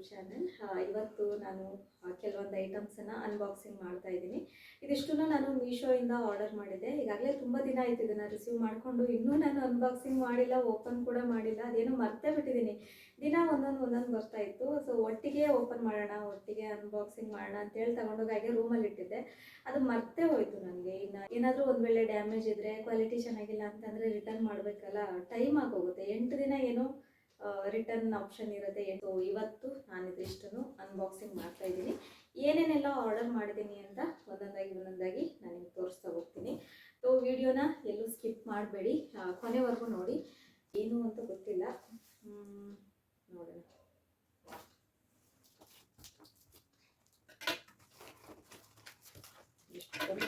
YouTube channel ಇವತ್ತು ನಾನು ಕೆಲವೊಂದು ಐಟಮ್ಸನ್ನು ಅನ್ಬಾಕ್ಸಿಂಗ್ ಮಾಡ್ತಾ ಇದ್ದೀನಿ. ಇದಿಷ್ಟು ನಾನು ಮೀಶೋಯಿಂದ ಆರ್ಡರ್ ಮಾಡಿದ್ದೆ ಈಗಾಗಲೇ ತುಂಬ ದಿನ ಆಯ್ತು ಇದನ್ನು ರಿಸೀವ್ ಮಾಡಿಕೊಂಡು. ಇನ್ನೂ ನಾನು ಅನ್ಬಾಕ್ಸಿಂಗ್ ಮಾಡಿಲ್ಲ ಓಪನ್ ಕೂಡ ಮಾಡಿಲ್ಲ. ಅದೇನೋ ಮರ್ತೇ ಬಿಟ್ಟಿದ್ದೀನಿ. ದಿನ ಒಂದೊಂದು ಒಂದೊಂದು ಬರ್ತಾ ಇತ್ತು. ಸೊ ಒಟ್ಟಿಗೆ ಓಪನ್ ಮಾಡೋಣ, ಒಟ್ಟಿಗೆ ಅನ್ಬಾಕ್ಸಿಂಗ್ ಮಾಡೋಣ ಅಂತೇಳಿ ತಗೊಂಡೋಗಿ ಹಾಗೆ ರೂಮಲ್ಲಿ ಇಟ್ಟಿದ್ದೆ. ಅದು ಮರ್ತೇ ಹೋಯ್ತು ನನಗೆ. ಇನ್ನು ಏನಾದರೂ ಒಂದು ವೇಳೆ ಡ್ಯಾಮೇಜ್ ಇದ್ದರೆ ಕ್ವಾಲಿಟಿ ಚೆನ್ನಾಗಿಲ್ಲ ಅಂತಂದರೆ ರಿಟರ್ನ್ ಮಾಡಬೇಕಲ್ಲ. ಟೈಮ್ ಆಗೋಗುತ್ತೆ. ಎಂಟು ದಿನ ಏನೋ ರಿಟರ್ನ್ ಆಪ್ಷನ್ ಇರುತ್ತೆ ಸೊ ಇವತ್ತು ನಾನು ಇದಿಷ್ಟನ್ನು ಅನ್ಬಾಕ್ಸಿಂಗ್ ಮಾಡ್ತಾ ಇದ್ದೀನಿ. ಏನೇನೆಲ್ಲ ಆರ್ಡರ್ ಮಾಡಿದ್ದೀನಿ ಅಂತ ಒಂದೊಂದಾಗಿ ಒಂದೊಂದಾಗಿ ನಾನು ನಿಮ್ಗೆ ತೋರಿಸ್ತಾ ಹೋಗ್ತೀನಿ. ಸೊ ವಿಡಿಯೋನ ಎಲ್ಲೂ ಸ್ಕಿಪ್ ಮಾಡಬೇಡಿ. ಕೊನೆವರೆಗೂ ನೋಡಿ. ಏನು ಅಂತ ಗೊತ್ತಿಲ್ಲ. ನೋಡೋಣ. ಎಷ್ಟೊಂದು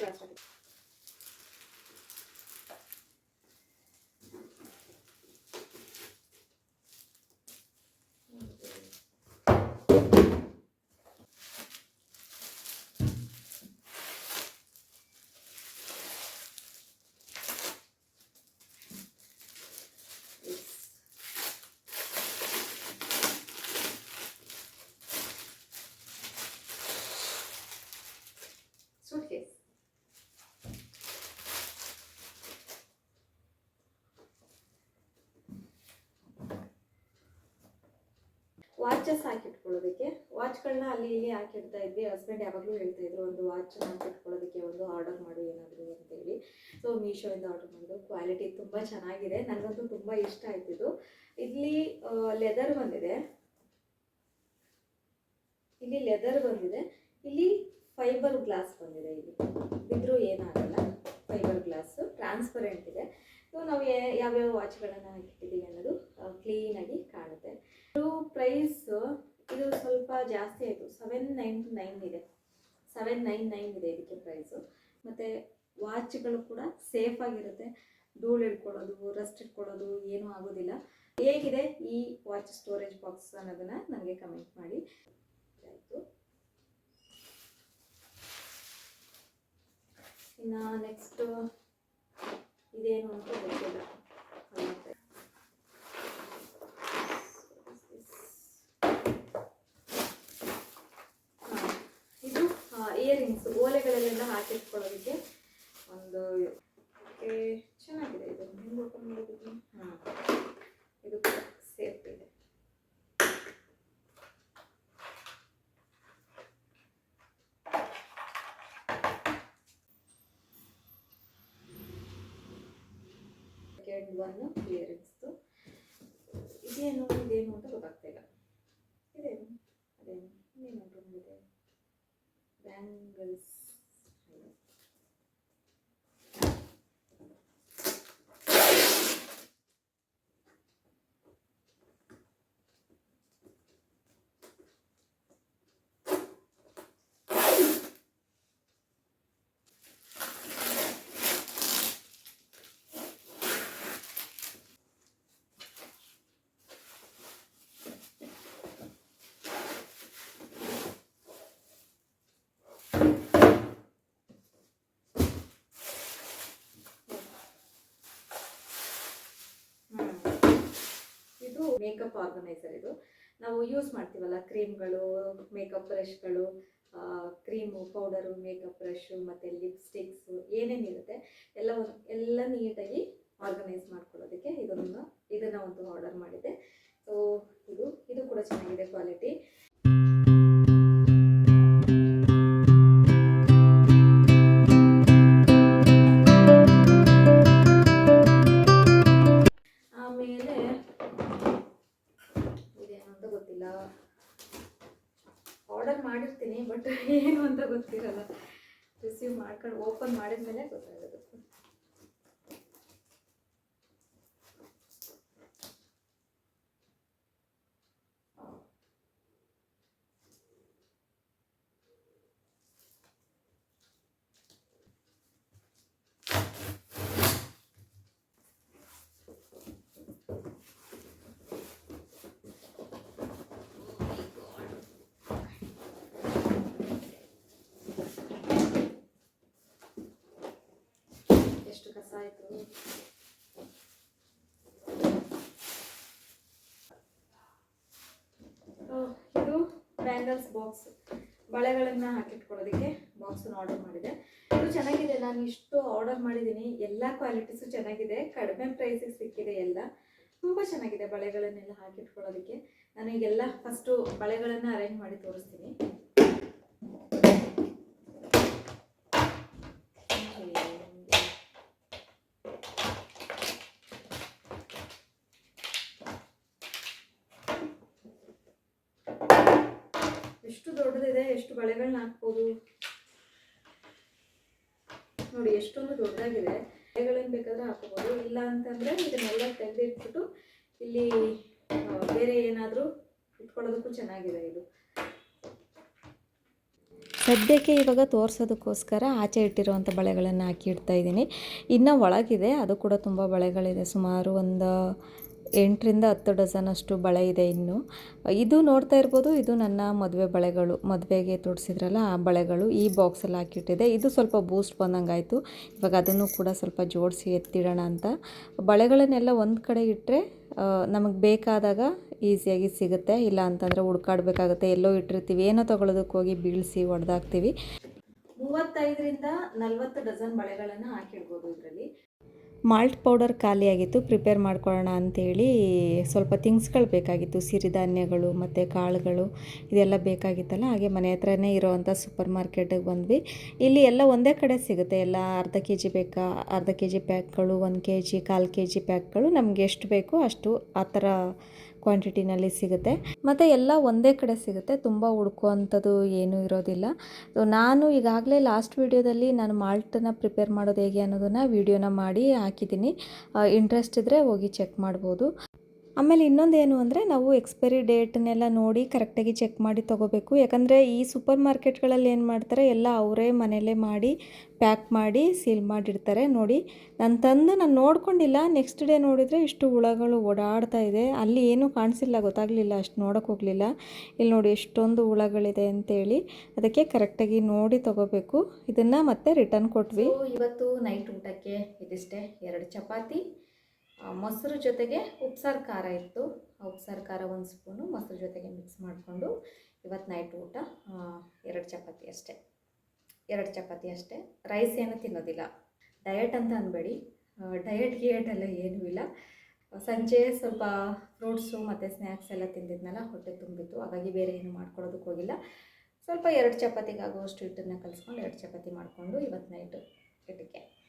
ವಾಚಸ್ ಹಾಕಿಟ್ಕೊಳ್ಳೋದಕ್ಕೆ ವಾಚ್ಗಳನ್ನ ಅಲ್ಲಿ ಇಲ್ಲಿ ಹಾಕಿಡ್ತಾ ಇದ್ವಿ. ಹಸ್ಬೆಂಡ್ ಯಾವಾಗಲೂ ಹೇಳ್ತಾ ಇದ್ರು, ಒಂದು ವಾಚ್ ಹಾಕಿಟ್ಕೊಳ್ಳೋದಕ್ಕೆ ಒಂದು ಆರ್ಡರ್ ಮಾಡು ಏನಾದರೂ ಅಂತೇಳಿ. ಸೊ, ಮೀಶೋಯಿಂದ ಆರ್ಡರ್ ಮಾಡಿದ್ರು ಕ್ವಾಲಿಟಿ ತುಂಬ ಚೆನ್ನಾಗಿದೆ. ನನಗಂತೂ ತುಂಬ ಇಷ್ಟ ಆಯ್ತಿದ್ದು ಇಲ್ಲಿ ಲೆದರ್ ಬಂದಿದೆ. ಇಲ್ಲಿ ಲೆದರ್ ಬಂದಿದೆ. ಇಲ್ಲಿ ಫೈಬರ್ ಗ್ಲಾಸ್ ಬಂದಿದೆ ಇಲ್ಲಿ. ಬಿದ್ದರೂ ಏನಾಗಲ್ಲ. Fibre glass. ಟ್ರಾನ್ಸ್ಪರೆಂಟ್ ಇದೆ. ಸೊ, ನಾವು ಯಾವ್ಯಾವ ವಾಚ್ಗಳನ್ನು ಹಾಕಿಟ್ಟಿದ್ದೀವಿ ಅನ್ನೋದು ಕ್ಲೀನಾಗಿ ಪ್ರೈಸ್ ಇದು ಸ್ವಲ್ಪ ಜಾಸ್ತಿ ಆಯಿತು. ಸೆವೆನ್ ನೈನ್ ನೈನ್ ಇದೆ. ಸೆವೆನ್ ನೈನ್ ನೈನ್ ಇದೆ ಇದಕ್ಕೆ ಪ್ರೈಸು ಮತ್ತು ವಾಚ್ಗಳು ಕೂಡ ಸೇಫ್ ಆಗಿರುತ್ತೆ. ಧೂಳು ಇಟ್ಕೊಳ್ಳೋದು ರಸ್ಟ್ ಇಟ್ಕೊಳ್ಳೋದು ಏನೂ ಆಗೋದಿಲ್ಲ. ಹೇಗಿದೆ ಈ ವಾಚ್ ಸ್ಟೋರೇಜ್ ಬಾಕ್ಸ್ ಅನ್ನೋದನ್ನು ನನಗೆ ಕಮೆಂಟ್ ಮಾಡಿ. ಆಯಿತು. ಇನ್ನು ನೆಕ್ಸ್ಟು ಇದೇನು ಅಂತ ಗೊತ್ತಿಲ್ಲ ಮತ್ತೆ ಹಾ, ಇದು ಇಯರಿಂಗ್ಸ್, ಓಲೆಗಳಲ್ಲೆಲ್ಲ ಹಾಕಿಟ್ಕೊಳ್ಳೋದಕ್ಕೆ ಒಂದು ಚೆನ್ನಾಗಿದೆ ಇದು. ಹೆಂಗೆ ಓಪನ್ ಮಾಡೋದಕ್ಕೆ ಹಾಂ. ಇದು ಕೂಡ ಇದೆ. ಒನ್ ಇಯರಿಂಗ್ಸ್ದು ಇದೇನು ಇದೇನು ಅಂತ ಗೊತ್ತಾಗ್ತಾ ಇಲ್ಲ ಇದೇನು ಅದೇನು ಇನ್ನೇನು ಬಂದಿದೆ ಬ್ಯಾಂಗಲ್ಸ್ ಇದು ಮೇಕಪ್ ಆರ್ಗನೈಸರ್ ಇದು. ನಾವು ಯೂಸ್ ಮಾಡ್ತೀವಲ್ಲ ಕ್ರೀಮ್ಗಳು ಮೇಕಪ್ ಬ್ರಷ್ಗಳು ಕ್ರೀಮು ಪೌಡರು ಮೇಕಪ್ ಬ್ರಷು ಮತ್ತು ಲಿಪ್ಸ್ಟಿಕ್ಸು ಏನೇನಿರುತ್ತೆ ಎಲ್ಲ ಎಲ್ಲ ನೀಟಾಗಿ ಆರ್ಗನೈಸ್ ಮಾಡ್ಕೊಳ್ಳೋದಕ್ಕೆ ಇದನ್ನು ಇದನ್ನು ಒಂದು ಆರ್ಡರ್ ಮಾಡಿದೆ ಸೊ ಇದು ಇದು ಕೂಡ ಚೆನ್ನಾಗಿದೆ ಕ್ವಾಲಿಟಿ ಬಟ್ ಏನು ಅಂತ ಗೊತ್ತಿರಲ್ಲ. ರಿಸೀವ್ ಮಾಡ್ಕೊಂಡು ಓಪನ್ ಮಾಡಿದ್ಮೇಲೆ ಗೊತ್ತಾಗೋದು ಎಷ್ಟು ಕಸ ಇದು ಬ್ಯಾಂಗಲ್ಸ್ ಬಾಕ್ಸ್ ಬಳೆಗಳನ್ನು ಹಾಕಿಟ್ಕೊಳ್ಳೋದಕ್ಕೆ ಬಾಕ್ಸನ್ನು ಆರ್ಡರ್ ಮಾಡಿದೆ. ಇದು ಚೆನ್ನಾಗಿದೆ, ನಾನು ಇಷ್ಟು ಆರ್ಡರ್ ಮಾಡಿದ್ದೀನಿ. ಎಲ್ಲ ಕ್ವಾಲಿಟೀಸು ಚೆನ್ನಾಗಿದೆ. ಕಡಿಮೆ ಪ್ರೈಸಿಗೆ ಸಿಕ್ಕಿದೆ ಎಲ್ಲ. ತುಂಬ ಚೆನ್ನಾಗಿದೆ ಬಳೆಗಳನ್ನೆಲ್ಲ ಹಾಕಿಟ್ಕೊಳ್ಳೋದಕ್ಕೆ. ನಾನು ಈಗೆಲ್ಲ ಫಸ್ಟು ಬಳೆಗಳನ್ನು ಅರೇಂಜ್ ಮಾಡಿ ತೋರಿಸ್ತೀನಿ ಎಷ್ಟು ದೊಡ್ಡದಿದೆ, ಎಷ್ಟು ಬಳೆಗಳನ್ನ ಹಾಕ್ಬೋದು? ನೋಡಿ, ಎಷ್ಟೊಂದು ದೊಡ್ಡದಾಗಿದೆ. ಬಳೆಗಳನ್ನ ಬೇಕಾದ್ರೆ ಹಾಕೋಬೋದು. ಇಲ್ಲ ಅಂತಂದ್ರೆ ಇದನ್ನೆಲ್ಲ ತೆಗೆದಿಟ್ಬಿಟ್ಟು ಇಲ್ಲಿ ಬೇರೆ ಏನಾದರೂ ಇಟ್ಕೊಳ್ಳೋದಕ್ಕೂ ಚೆನ್ನಾಗಿದೆ ಇದು. ಸದ್ಯಕ್ಕೆ ಇವಾಗ ತೋರಿಸೋದಕ್ಕೋಸ್ಕರ ಆಚೆ ಇಟ್ಟಿರುವಂಥ ಬಳೆಗಳನ್ನು ಹಾಕಿ ಇಡ್ತಾ ಇದ್ದೀನಿ. ಇನ್ನು ಒಳಗಿದೆ, ಅದು ಕೂಡ ತುಂಬ ಬಳೆಗಳಿದೆ. ಸುಮಾರು ಒಂದು ಎಂಟರಿಂದ ಹತ್ತು ಡಜನ್ ಅಷ್ಟು ಬಳೆ ಇದೆ ಇನ್ನು. ಇದು ನೋಡ್ತಾ ಇರ್ಬೋದು, ಇದು ನನ್ನ ಮದುವೆ ಬಳೆಗಳು, ಮದುವೆಗೆ ತೊಡಿಸಿದ್ರಲ್ಲ ಆ ಬಳೆಗಳು ಈ ಬಾಕ್ಸಲ್ಲಿ ಹಾಕಿಟ್ಟಿದೆ ಇದು ಸ್ವಲ್ಪ ಬೂಸ್ಟ್ ಬಂದಂಗೆ ಆಯಿತು ಇವಾಗ ಅದನ್ನು ಕೂಡ ಸ್ವಲ್ಪ ಜೋಡಿಸಿ ಎತ್ತಿಡೋಣ ಅಂತ. ಬಳೆಗಳನ್ನೆಲ್ಲ ಒಂದು ಕಡೆ ಇಟ್ಟರೆ ನಮಗೆ ಬೇಕಾದಾಗ ಈಸಿಯಾಗಿ ಸಿಗುತ್ತೆ. ಇಲ್ಲ ಅಂತಂದರೆ ಹುಡ್ಕಾಡ್ಬೇಕಾಗುತ್ತೆ. ಎಲ್ಲೋ ಇಟ್ಟಿರ್ತೀವಿ. ಏನೋ ತೊಗೊಳೋದಕ್ಕೆ ಹೋಗಿ ಬೀಳಿಸಿ ಒಡೆದಾಕ್ತೀವಿ. ಮೂವತ್ತೈದರಿಂದ ನಲವತ್ತು ಡಜನ್ ಬಳೆಗಳನ್ನು ಹಾಕಿಡ್ಬೋದು ಇದರಲ್ಲಿ. ಮಾಲ್ಟ್ ಪೌಡರ್ ಖಾಲಿಯಾಗಿತ್ತು, ಪ್ರಿಪೇರ್ ಮಾಡ್ಕೊಳ್ಳೋಣ ಅಂಥೇಳಿ ಸ್ವಲ್ಪ ತಿಂಗ್ಸ್ಗಳು ಬೇಕಾಗಿತ್ತು ಸಿರಿಧಾನ್ಯಗಳು ಮತ್ತು ಕಾಳುಗಳು ಇದೆಲ್ಲ ಬೇಕಾಗಿತ್ತಲ್ಲ, ಹಾಗೆ ಮನೆ ಹತ್ರನೇ ಇರೋವಂಥ ಸೂಪರ್ ಮಾರ್ಕೆಟಿಗೆ ಬಂದ್ವಿ. ಇಲ್ಲಿ ಎಲ್ಲ ಒಂದೇ ಕಡೆ ಸಿಗುತ್ತೆ, ಎಲ್ಲ ಅರ್ಧ ಕೆ ಜಿ ಬೇಕಾ, ಅರ್ಧ ಕೆ ಜಿ ಪ್ಯಾಕ್ಗಳು, ಒಂದು ಕೆ ಜಿ ಕಾಲು ಕೆ ಜಿ ಪ್ಯಾಕ್ಗಳು, ನಮಗೆ ಎಷ್ಟು ಬೇಕೋ ಅಷ್ಟು ಆ ಥರ ಕ್ವಾಂಟಿಟಿನಲ್ಲಿ ಸಿಗುತ್ತೆ. ಮತ್ತು ಎಲ್ಲ ಒಂದೇ ಕಡೆ ಸಿಗುತ್ತೆ. ತುಂಬ ಹುಡ್ಕುವಂಥದ್ದು ಏನೂ ಇರೋದಿಲ್ಲ. ಸೊ ನಾನು ಈಗಾಗಲೇ ಲಾಸ್ಟ್ ವೀಡಿಯೋದಲ್ಲಿ ನಾನು ಮಾಲ್ಟನ್ನ ಪ್ರಿಪೇರ್ ಮಾಡೋದು ಹೇಗೆ ಅನ್ನೋದನ್ನು ವೀಡಿಯೋನ ಮಾಡಿ ಹಾಕಿದ್ದೀನಿ. ಇಂಟ್ರೆಸ್ಟ್ ಇದ್ದರೆ ಹೋಗಿ ಚೆಕ್ ಮಾಡ್ಬೋದು. ಆಮೇಲೆ ಇನ್ನೊಂದು ಏನು ಅಂದರೆ ನಾವು ಎಕ್ಸ್ಪೈರಿ ಡೇಟ್ನೆಲ್ಲ ನೋಡಿ ಕರೆಕ್ಟಾಗಿ ಚೆಕ್ ಮಾಡಿ ತೊಗೋಬೇಕು. ಯಾಕಂದರೆ ಈ ಸೂಪರ್ ಮಾರ್ಕೆಟ್ಗಳಲ್ಲಿ ಏನು ಮಾಡ್ತಾರೆ, ಎಲ್ಲ ಅವರೇ ಮನೆಯಲ್ಲೇ ಮಾಡಿ ಪ್ಯಾಕ್ ಮಾಡಿ ಸೀಲ್ ಮಾಡಿಡ್ತಾರೆ. ನೋಡಿ, ನಾನು ತಂದು ನಾನು ನೋಡ್ಕೊಂಡಿಲ್ಲ ನೆಕ್ಸ್ಟ್ ಡೇ ನೋಡಿದರೆ ಇಷ್ಟು ಹುಳಗಳು ಓಡಾಡ್ತಾ ಇದೆ. ಅಲ್ಲಿ ಏನೂ ಕಾಣಿಸಿಲ್ಲ, ಗೊತ್ತಾಗಲಿಲ್ಲ, ಅಷ್ಟು ನೋಡೋಕೆ ಹೋಗಲಿಲ್ಲ. ಇಲ್ಲಿ ನೋಡಿ ಎಷ್ಟೊಂದು ಹುಳಗಳಿದೆ ಅಂತೇಳಿ ಅದಕ್ಕೆ ಕರೆಕ್ಟಾಗಿ ನೋಡಿ ತೊಗೋಬೇಕು. ಇದನ್ನು ಮತ್ತೆ ರಿಟರ್ನ್ ಕೊಟ್ವಿ. ಇವತ್ತು ನೈಟ್ ಊಟಕ್ಕೆ ಇದಿಷ್ಟೇ. ಎರಡು ಚಪಾತಿ ಮೊಸರು ಜೊತೆಗೆ ಉಪ್ಸಾರು ಖಾರ ಇತ್ತು. ಆ ಉಪ್ಸಾರು ಖಾರ ಒಂದು ಸ್ಪೂನು ಮೊಸರು ಜೊತೆಗೆ ಮಿಕ್ಸ್ ಮಾಡಿಕೊಂಡು ಇವತ್ತು ನೈಟ್ ಊಟ ಎರಡು ಚಪಾತಿ ಅಷ್ಟೇ. ಎರಡು ಚಪಾತಿ ಅಷ್ಟೇ. ರೈಸ್ ಏನು ತಿನ್ನೋದಿಲ್ಲ. ಡಯಟ್ ಅಂತ ಅನ್ಬೇಡಿ. ಡಯಟ್ ಗಿಯಟ್ ಎಲ್ಲ ಏನೂ ಇಲ್ಲ. ಸಂಜೆ ಸ್ವಲ್ಪ ಫ್ರೂಟ್ಸು ಮತ್ತು ಸ್ನ್ಯಾಕ್ಸ್ ಎಲ್ಲ ತಿಂದಿದ್ನಲ್ಲ, ಹೊಟ್ಟೆ ತುಂಬಿತ್ತು. ಹಾಗಾಗಿ ಬೇರೆ ಏನು ಮಾಡ್ಕೊಳ್ಳೋದಕ್ಕೆ ಹೋಗಿಲ್ಲ. ಸ್ವಲ್ಪ ಎರಡು ಚಪಾತಿಗಾಗುವಷ್ಟು ಹಿಟ್ಟನ್ನು ಕಲಿಸ್ಕೊಂಡು ಎರಡು ಚಪಾತಿ ಮಾಡಿಕೊಂಡು ಇವತ್ತು ನೈಟು ಊಟಕ್ಕೆ.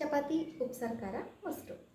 ಚಪಾತಿ ಉಪ್ಸಾರು ಖಾರ ಮೊಸರು.